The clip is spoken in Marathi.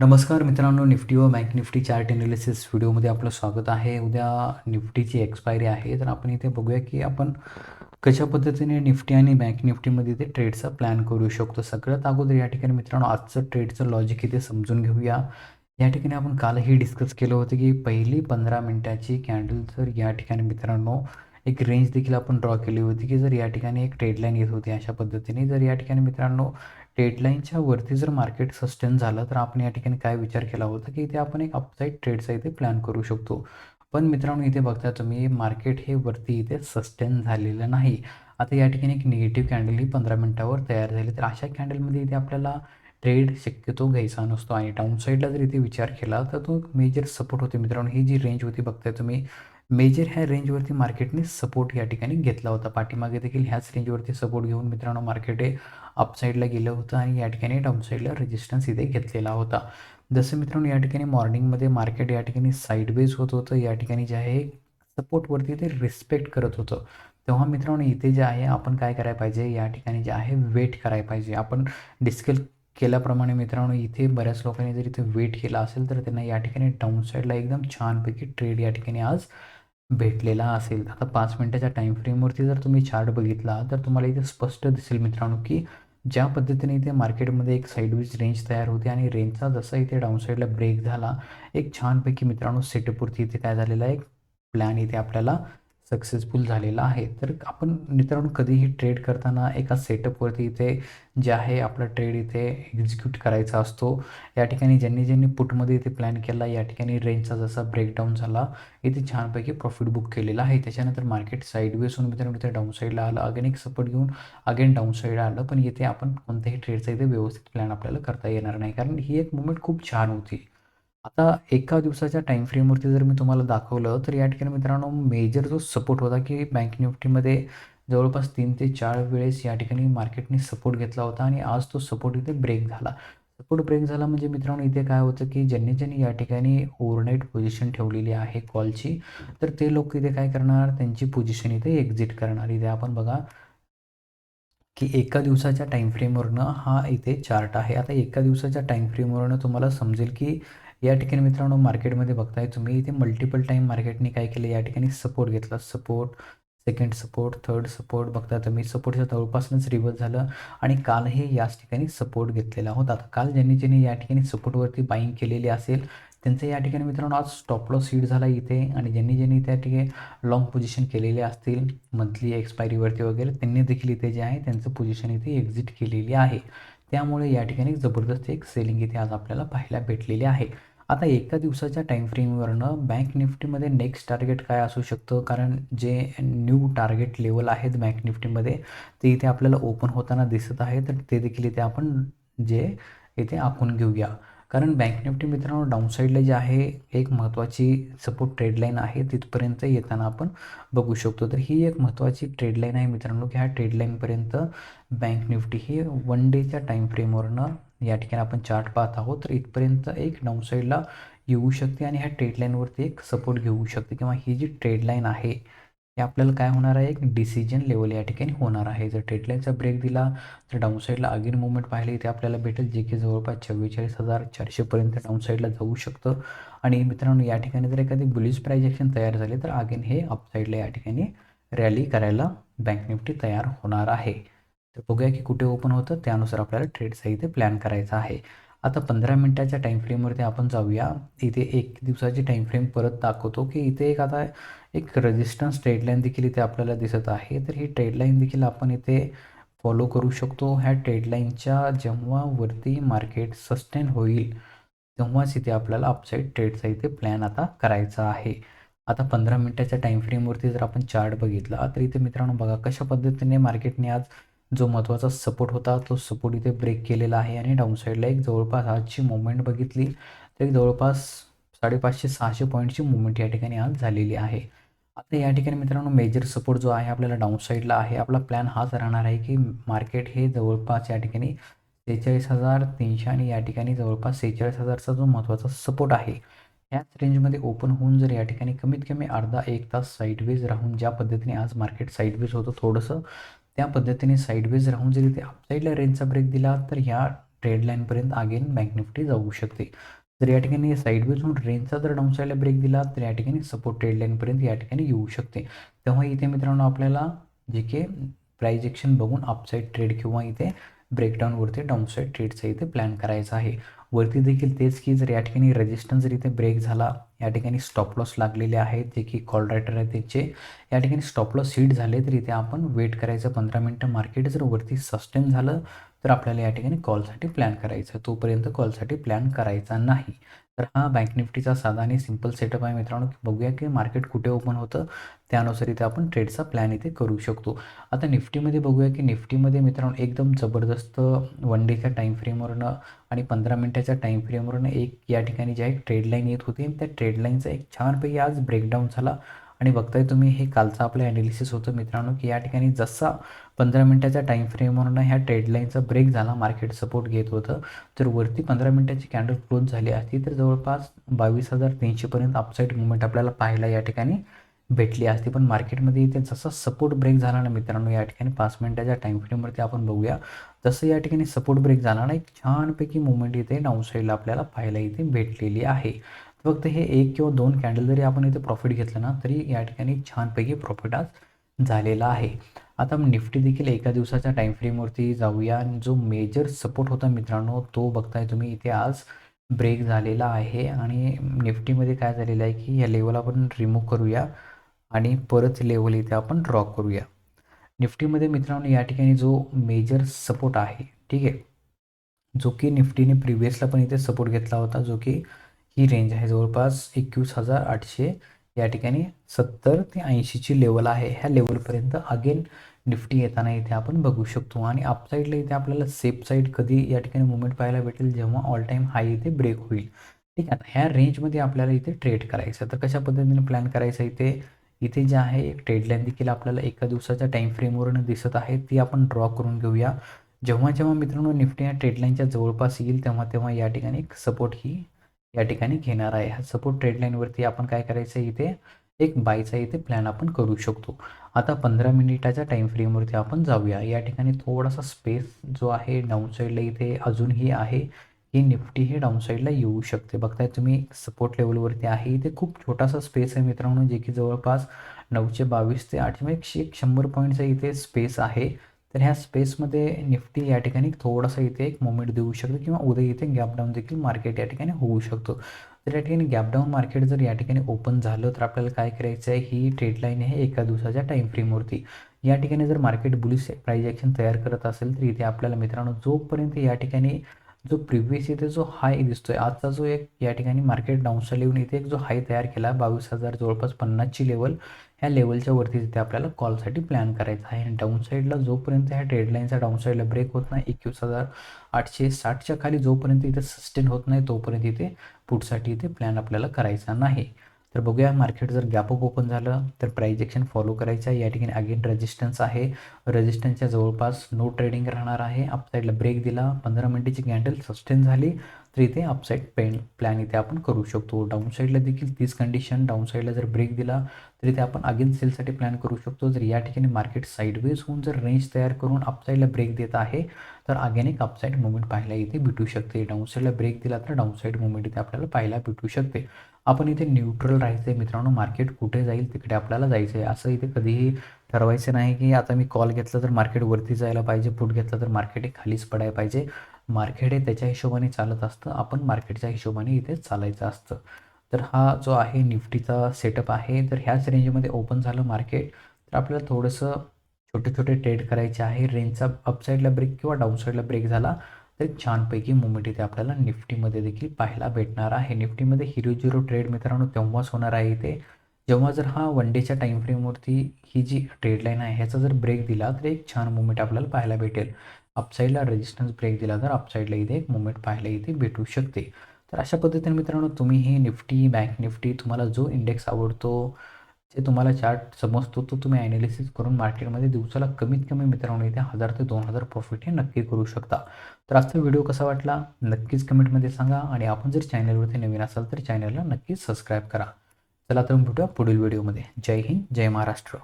नमस्कार मित्रांनो निफ्टी व बँक निफ्टी चार्ट एनालिसिस व्हिडिओमध्ये आपलं स्वागत आहे. उद्या निफ्टीची एक्सपायरी आहे. तर आपण इथे बघूया की आपण कशा पद्धतीने निफ्टी आणि बँक निफ्टीमध्ये ते ट्रेडचा प्लॅन करू शकतो. सगळ्यात अगोदर या ठिकाणी मित्रांनो आजचं ट्रेडचं लॉजिक इथे समजून घेऊया. या ठिकाणी आपण कालही डिस्कस केलं होतं की पहिली पंधरा मिनटाची कॅन्डल जर या ठिकाणी मित्रांनो एक रेंज देखील आपण ड्रॉ केली होती की जर या ठिकाणी एक ट्रेडलाईन येत होती अशा पद्धतीने. जर या ठिकाणी मित्रांनो डेडलाईनच्या वरती जर मार्केट सस्टेन झालं तर आपण या ठिकाणी काय विचार केला होता की इथे आपण एक अपसाईड ट्रेडचा इथे प्लॅन करू शकतो. पण मित्रांनो इथे बघता तुम्ही मार्केट हे वरती इथे सस्टेन झालेलं नाही. आता या ठिकाणी एक निगेटिव्ह कॅन्डल ही पंधरा मिनटावर तयार झाली. तर अशा कॅन्डलमध्ये इथे आपल्याला ट्रेड शक्यतो घ्यायचा नसतो. आणि डाऊन साईडला जर इथे विचार केला तर तो मेजर सपोर्ट होते मित्रांनो. ही जी रेंज होती बघताय तुम्ही मेजर ह्या रेंजवरती मार्केटने सपोर्ट या ठिकाणी घेतला होता. पाठीमागे देखील ह्याच रेंजवरती सपोर्ट घेऊन मित्रांनो मार्केट हे अपसाईडला गेलं होतं आणि या ठिकाणी डाऊनसाईडला रेजिस्टन्स इथे घेतलेला होता. जसं मित्रांनो या ठिकाणी मॉर्निंगमध्ये मार्केट या ठिकाणी साईडवेज होत होतं. या ठिकाणी जे आहे सपोर्टवरती ते रिस्पेक्ट करत होतं. तेव्हा मित्रांनो इथे जे आहे आपण काय करायला पाहिजे? या ठिकाणी जे आहे वेट करायला पाहिजे. आपण डिस्कल केल्याप्रमाणे मित्रांनो इथे बऱ्याच लोकांनी जर इथे वेट केला असेल तर त्यांना या ठिकाणी डाऊनसाईडला एकदम छानपैकी ट्रेड या ठिकाणी आज भेटलेला असेल. आता पाच मिनटाच्या टाईम फ्रेमवरती जर तुम्ही चार्ट बघितला तर तुम्हाला इथे स्पष्ट दिसेल मित्रांनो की ज्या पद्धतीने इथे मार्केटमध्ये एक साईडवेज रेंज तयार होते आणि रेंजचा जसा इथे डाऊनसाईडला ब्रेक झाला एक छानपैकी मित्रांनो सेटपूर्ती इथे काय झालेला एक प्लॅन इथे आपल्याला सक्सेसफुल झालेला आहे. तर आपण मित्रांनो कधीही ट्रेड करताना एका सेटअपवरती इथे जे आहे आपला ट्रेड इथे एक्झिक्यूट करायचा असतो. या ठिकाणी ज्यांनी ज्यांनी पुटमध्ये इथे प्लॅन केला या ठिकाणी रेंजचा जसा ब्रेकडाऊन झाला इथे छानपैकी प्रॉफिट बुक केलेला आहे. त्याच्यानंतर मार्केट साईडवेज होऊन मित्रांनो इथे डाऊन साईडला आलं. अगेन एक सपोर्ट घेऊन अगेन डाऊन साईडला आलं. पण इथे आपण कोणत्याही ट्रेडचा इथे व्यवस्थित प्लॅन आपल्याला करता येणार नाही. कारण ही एक मुवमेंट खूप छान होती. आता एका दिवसाच्या टाईम फ्रेमवरती जर मी तुम्हाला दाखवलं तर या ठिकाणी मित्रांनो मेजर जो सपोर्ट होता की बँक निफ्टीमध्ये जवळपास तीन ते चार वेळेस या ठिकाणी मार्केटने सपोर्ट घेतला होता आणि आज तो सपोर्ट इथे ब्रेक झाला. सपोर्ट ब्रेक झाला म्हणजे मित्रांनो इथे काय होतं की ज्यांनी ज्यांनी या ठिकाणी ओव्हरनाईट पोझिशन ठेवलेली आहे कॉलची तर ते लोक इथे काय करणार त्यांची पोझिशन इथे एक्झिट करणार. इथे आपण बघा की एका दिवसाच्या टाईम फ्रेमवरनं हा इथे चार्ट आहे. आता एका दिवसाच्या टाईम फ्रेमवरनं तुम्हाला समजेल की या ठिकाणी मित्रांनो मार्केटमध्ये बघताय तुम्ही इथे मल्टिपल टाईम मार्केटने काय केलं या ठिकाणी सपोर्ट घेतला. Support second support third support बघता तुम्ही. सपोर्टच्या जवळपासूनच रिवर्स झालं आणि कालही याच ठिकाणी सपोर्ट घेतलेला होता. काल ज्यांनी ज्यांनी या ठिकाणी सपोर्टवरती बाईंग केलेली असेल त्यांचं या ठिकाणी मित्रांनो आज स्टॉप लॉस सीट झाला इथे आणि ज्यांनी ज्यांनी त्या ठिकाणी लॉंग पोझिशन केलेले असतील मंथली एक्सपायरीवरती वगैरे त्यांनी देखील इथे जे आहे त्यांचं पोझिशन इथे एक्झिट केलेली आहे. त्यामुळे या ठिकाणी जबरदस्त एक सेलिंग इथे आज आपल्याला पाहायला भेटलेली आहे. आता एका दिवसाच्या टाईम फ्रेमवरनं बँक निफ्टीमध्ये नेक्स्ट टार्गेट काय असू शकतं? कारण जे न्यू टार्गेट लेवल आहेत बँक निफ्टीमध्ये ते इथे आपल्याला ओपन होताना दिसत आहे. तर ते देखील इथे आपण जे इथे आखून घेऊया. कारण बँक निफ्टी मित्रांनो डाऊनसाईडला जे आहे एक महत्त्वाची सपोर्ट ट्रेडलाईन आहे. तिथपर्यंत येताना आपण बघू शकतो. तर ही एक महत्त्वाची ट्रेडलाईन आहे मित्रांनो की ह्या ट्रेडलाईनपर्यंत बँक निफ्टी ही वन डेच्या टाईम फ्रेमवरनं या ठिकाणी आपण चार्ट पाहत आहोत. तर इथपर्यंत एक डाऊनसाईडला येऊ शकते आणि ह्या ट्रेडलाईनवरती एक सपोर्ट घेऊ शकते. किंवा ही जी ट्रेडलाईन आहे हे आपल्याला काय होणार आहे? एक डिसिजन लेवल या ठिकाणी होणार आहे. जर ट्रेडलाईनचा ब्रेक दिला तर डाऊनसाईडला अगेन मुवमेंट पाहिली इथे आपल्याला भेटेल जे की जवळपास चव्वेचाळीस हजार चारशेपर्यंत डाऊनसाईडला जाऊ शकतं. आणि मित्रांनो या ठिकाणी जर एखादी बुलिश प्राईज ॲक्शन तयार झाली तर अगेन हे अपसाईडला या ठिकाणी रॅली करायला बँक निफ्टी तयार होणार आहे. तर बघूया की कुठे ओपन होतं त्यानुसार आपल्याला ट्रेडचा इथे प्लॅन करायचा आहे. आता पंधरा मिनटाच्या टाईम फ्रेमवरती आपण जाऊया. इथे एक दिवसाची टाईम फ्रेम परत दाखवतो की इथे एक आता एक रेजिस्टन्स ट्रेडलाईन देखील इथे आपल्याला दिसत आहे. तर ही ट्रेडलाईन देखील आपण इथे फॉलो करू शकतो. ह्या ट्रेडलाईनच्या जेव्हा वरती मार्केट सस्टेन होईल तेव्हाच इथे आपल्याला अपसाईड ट्रेडचा इथे प्लॅन आता करायचा आहे. आता पंधरा मिनटाच्या टाईम फ्रेमवरती जर आपण चार्ट बघितला तर इथे मित्रांनो बघा कशा पद्धतीने मार्केटने आज जो महत्त्वाचा सपोर्ट होता तो सपोर्ट इथे ब्रेक केलेला आहे. आणि डाऊनसाईडला एक जवळपास आजची मुवमेंट बघितली तर एक जवळपास साडेपाचशे सहाशे पॉईंटची मुवमेंट या ठिकाणी आज झालेली आहे. आता या ठिकाणी मित्रांनो मेजर सपोर्ट जो आहे आपल्याला डाऊनसाईडला आहे. आपला प्लॅन हाच राहणार आहे की मार्केट हे जवळपास या ठिकाणी सेहेचाळीस हजार तीनशे आणि या ठिकाणी जवळपास सेहेचाळीस हजारचा जो महत्त्वाचा सपोर्ट आहे ह्याच रेंजमध्ये ओपन होऊन जर या ठिकाणी कमीत कमी अर्धा एक तास साईडवेज राहून ज्या पद्धतीने आज मार्केट साईडवेज होतं थोडंसं त्या पद्धतीने साईडवेज राहून जरी इथे अपसाईडला रेंजचा ब्रेक दिला तर ह्या ट्रेड लाईनपर्यंत अगेन बँक निफ्टी जाऊ शकते. जर या ठिकाणी साईडवेज होऊन रेंजचा जर डाऊन साईडला ब्रेक दिला तर या ठिकाणी सपोर्ट ट्रेड लाईनपर्यंत या ठिकाणी येऊ शकते. तेव्हा इथे मित्रांनो आपल्याला जे के प्राईज एक्शन बघून अपसाईड ट्रेड किंवा इथे ब्रेकडाऊनवरती डाऊनसाईड ट्रेडचा इथे प्लॅन करायचा आहे. वरती देखील तेच की जर या ठिकाणी रेजिस्टन्स जर इथे ब्रेक झाला या ठिकाणी स्टॉप लॉस लागलेले आहेत जे की कॉल रायटर आहेत त्याचे या ठिकाणी स्टॉप लॉस हिट झाले तर इथे आपण वेट करायचं पंधरा मिनटं मार्केट जर वरती सस्टेन झालं तर आपल्याला या ठिकाणी कॉलसाठी प्लॅन करायचं तोपर्यंत कॉलसाठी प्लॅन करायचा नाही. तर हा बँक निफ्टीचा साधा आणि सिंपल सेटअप आहे मित्रांनो बघूया की मार्केट कुठे ओपन होतं. त्यानुसार इथे आपण ट्रेडचा प्लॅन इथे करू शकतो. आता निफ्टीमध्ये बघूया की निफ्टीमध्ये मित्रांनो एकदम जबरदस्त वन डेच्या टाईम फ्रेमवरनं आणि पंधरा मिनटाच्या टाईम फ्रेमवरनं एक या ठिकाणी ज्या एक ट्रेडलाईन येत होती. त्या ट्रेडलाईनचा एक छानपैकी आज ब्रेकडाऊन झाला. आणि बघताय तुम्ही हे कालचं आपलं ॲनालिसिस होतं मित्रांनो की या ठिकाणी जसा पंधरा मिनटाच्या टाईम फ्रेमवरनं ह्या ट्रेडलाईनचा ब्रेक झाला मार्केट सपोर्ट घेत होतं तर वरती पंधरा मिनटाची कॅन्डल क्लोज झाली असती तर जवळपास बावीस हजार तीनशेपर्यंत अपसाईड मुवमेंट आपल्याला पाहायला या ठिकाणी भेटली असती. पण मार्केटमध्ये इथे जसा सपोर्ट ब्रेक झाला ना मित्रांनो या ठिकाणी पाच मिनटाच्या टाईम फ्रेमवरती आपण बघूया तसं या ठिकाणी सपोर्ट ब्रेक झाला ना एक छानपैकी मुवमेंट इथे डाऊन साईडला आपल्याला पाहायला इथे भेटलेली आहे. फक्त हे एक किंवा दोन कॅन्डल जरी आपण इथे प्रॉफिट घेतलं ना तरी या ठिकाणी छानपैकी प्रॉफिट आज झालेला आहे. आता निफ्टी देखील एका दिवसाच्या टाईम फ्रेमवरती जाऊया. आणि जो मेजर सपोर्ट होता मित्रांनो तो बघताय तुम्ही इथे आज ब्रेक झालेला आहे. आणि निफ्टीमध्ये काय झालेलं आहे की या लेवल आपण रिमूव्ह करूया आणि परत लेवल इथे आपण ड्रॉ करूया. निफ्टीमध्ये मित्रांनो या ठिकाणी जो मेजर सपोर्ट आहे ठीक आहे? जो की निफ्टीने प्रिव्हियसला पण इथे सपोर्ट घेतला होता जो की ही रेंज आहे. जवळपास एकवीस हजार आठशे या ठिकाणी सत्तर ते ऐंशीची लेवल आहे. ह्या लेवलपर्यंत अगेन निफ्टी येताना इथे आपण बघू शकतो. आणि अपसाईडला इथे आपल्याला सेफ साईड कधी या ठिकाणी मुवमेंट पाहायला भेटेल जेव्हा ऑल टाईम हाय इथे ब्रेक होईल. ठीक आहे ह्या रेंजमध्ये आपल्याला इथे ट्रेड करायचं तर कशा पद्धतीने प्लॅन करायचं इथे? इथे जे आहे एक ट्रेडलाईन देखील आपल्याला एका दिवसाच्या टाईम फ्रेमवरून दिसत आहे. ती आपण ड्रॉ करून घेऊया. जेव्हा जेव्हा मित्रांनो निफ्टी या ट्रेडलाईनच्या जवळपास येईल तेव्हा तेव्हा या ठिकाणी एक सपोर्ट ही या ठिकाणी घेणार आहे. हा सपोर्ट ट्रेडलाईनवरती आपण काय करायचं इथे? एक बायचा इथे प्लॅन आपण करू शकतो. आता पंधरा मिनिटाच्या टाईम फ्रेमवरती आपण जाऊया. या ठिकाणी थोडासा स्पेस जो आहे डाऊन साईडला इथे अजूनही आहे. ही निफ्टी हे डाऊन साईडला येऊ शकते. बघताय तुम्ही सपोर्ट लेवलवरती आहे. इथे खूप छोटासा स्पेस आहे मित्रांनो जे की जवळपास नऊशे बावीस ते आठशे एकशे एक शंभर पॉईंटचा इथे स्पेस आहे. तर ह्या स्पेसमध्ये निफ्टी या ठिकाणी थोडासा इथे एक मोमेंट देऊ शकतो किंवा उद्या इथे गॅपडाऊन देखील मार्केट या ठिकाणी होऊ शकतो. तर या ठिकाणी गॅपडाऊन मार्केट जर या ठिकाणी ओपन झालं तर आपल्याला काय करायचं आहे? ही ट्रेड लाईन आहे एका दिवसाच्या टाईम फ्रेमवरती या ठिकाणी जर मार्केट बुलिश प्राईज ॲक्शन तयार करत असेल तर इथे आपल्याला मित्रांनो जोपर्यंत या ठिकाणी जो प्रिव्हियस इथे जो हाय दिसतोय आजचा जो एक या ठिकाणी मार्केट डाऊनसाईड येऊन इथे एक जो हाय तयार केला बावीस हजार जवळपास पन्नासची लेवल ह्या लेवलच्या वरती तिथे आपल्याला कॉलसाठी प्लॅन करायचा आहे. आणि डाऊन साईडला जोपर्यंत ह्या ट्रेडलाईनचा डाऊन साईडला ब्रेक होत नाही एकवीस हजार आठशे साठच्या खाली जोपर्यंत इथे सस्टेन होत नाही तोपर्यंत इथे पुढसाठी इथे प्लॅन आपल्याला करायचा नाही. तर बघूया मार्केट जर गॅप अप ओपन झालं तर प्राईज एक्शन फॉलो करायचं आहे. या ठिकाणी अगेन रेजिस्टन्स आहे. रेजिस्टन्सच्या जवळपास नो ट्रेडिंग राहणार आहे. अपसाईडला ब्रेक दिला. पंधरा मिनिटाची कॅन्डल सस्टेन झाली. तर इथे अपसाईड पेन प्लॅन इथे आपण करू शकतो. डाऊन साईडला देखील तीच कंडिशन डाऊन साईडला जर ब्रेक दिला तर इथे आपण अगेन सेलसाठी प्लॅन करू शकतो. जर या ठिकाणी मार्केट साईडवेज होऊन जर रेंज तयार करून अपसाईडला ब्रेक देत आहे तर अगेन एक अपसाईड मुवमेंट पाहायला इथे भेटू शकते. डाऊन साईडला ब्रेक दिला तर डाऊन साईड मुवमेंट इथे आपल्याला पाहायला भेटू शकते. आपण इथे न्यूट्रल राहायचं आहे मित्रांनो. मार्केट कुठे जाईल तिकडे आपल्याला जायचं आहे असं इथे कधीही ठरवायचं नाही की आता मी कॉल घेतला तर मार्केट वरती जायला पाहिजे पुट घेतलं तर मार्केट खालीच पडायला पाहिजे. मार्केट हे त्याच्या हिशोबाने चालत असतं. आपण मार्केटच्या हिशोबाने इथे चालायचं असतं. तर हा जो आहे निफ्टीचा सेटअप आहे. तर ह्याच रेंजमध्ये ओपन झालं मार्केट तर आपल्याला थोडंसं छोटे छोटे ट्रेड करायचे आहे. रेंजचा अपसाईडला ब्रेक किंवा डाऊनसाईडला ब्रेक झाला तर छानपैकी मुवमेंट इथे आपल्याला निफ्टीमध्ये देखील पाहायला भेटणार आहे. निफ्टीमध्ये हिरो झिरो ट्रेड मित्रांनो तेव्हाच होणार आहे इथे. जेव्हा जर हा वन डेच्या टाईम फ्रेमवरती ही जी ट्रेड लाईन आहे ह्याचा जर ब्रेक दिला तर एक छान मुवमेंट आपल्याला पाहायला भेटेल. अपसाईडला रेजिस्टन्स ब्रेक दिला तर अपसाईडला इथे एक मुवमेंट पाहायला इथे भेटू शकते. तर अशा पद्धतीने मित्रांनो तुम्ही हे निफ्टी बँक निफ्टी तुम्हाला जो इंडेक्स आवडतो जे तुम्हाला चार्ट समजतो तो तुम्ही ॲनालिसिस करून मार्केटमध्ये दिवसाला कमीत कमी मित्रांनो इथे हजार ते दोन हजार प्रॉफिट हे नक्की करू शकता. तर आजचा व्हिडिओ कसा वाटला? नक्कीच कमेंटमध्ये सांगा आणि आपण जर चॅनलवरती नवीन असाल तर चॅनलला नक्कीच सबस्क्राईब करा. चला तर भेटूया पुढील व्हिडिओमध्ये जय हिंद जय महाराष्ट्र.